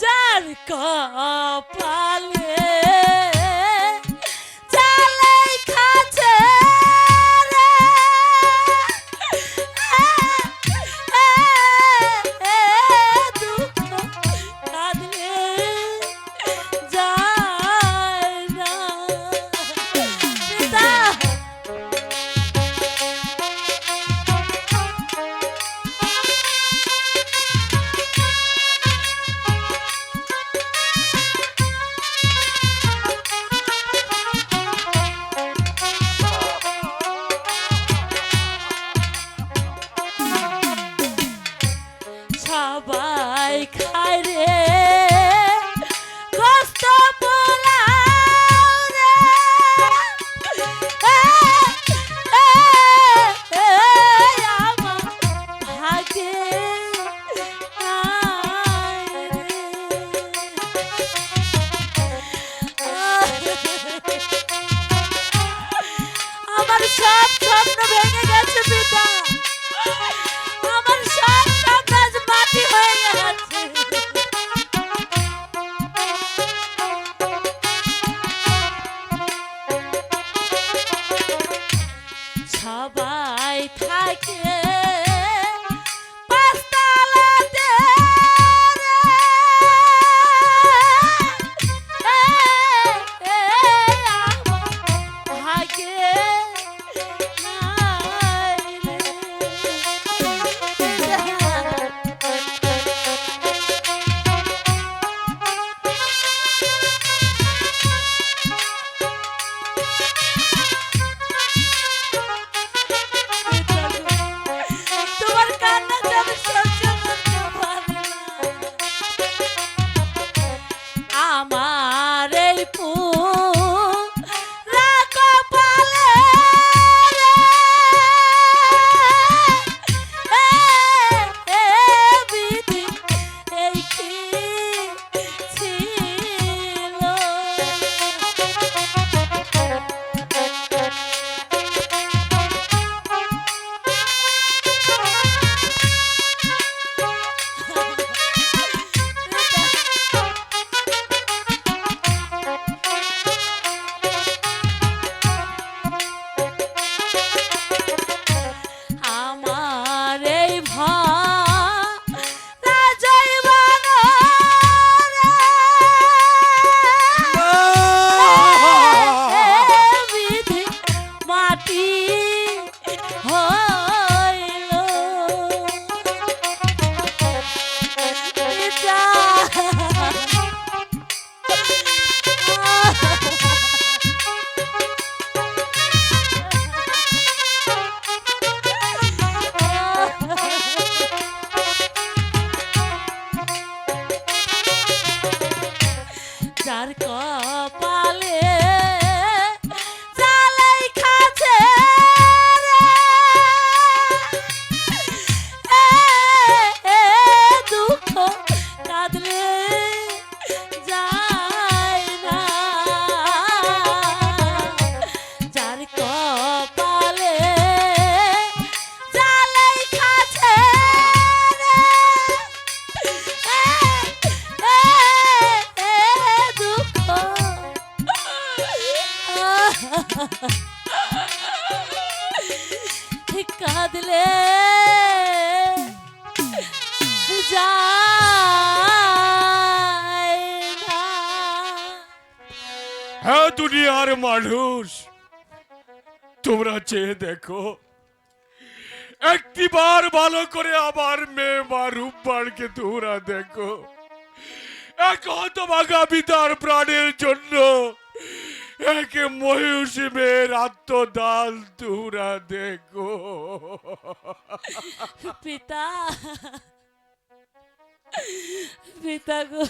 যার কপালে সবাই খায় রে আর কর কাঁদলে হ্যাঁ দুনিয়ার মানুষ, তোমরা চেয়ে দেখো, একটিবার ভালো করে আবার মেয়ে বা রূপবারকে তোমরা দেখো। এক হতভাগা বিতার প্রাণের জন্য একে ময়ূষীবের আত্মদাল তুরা দেখো। পিতা পিতা গো।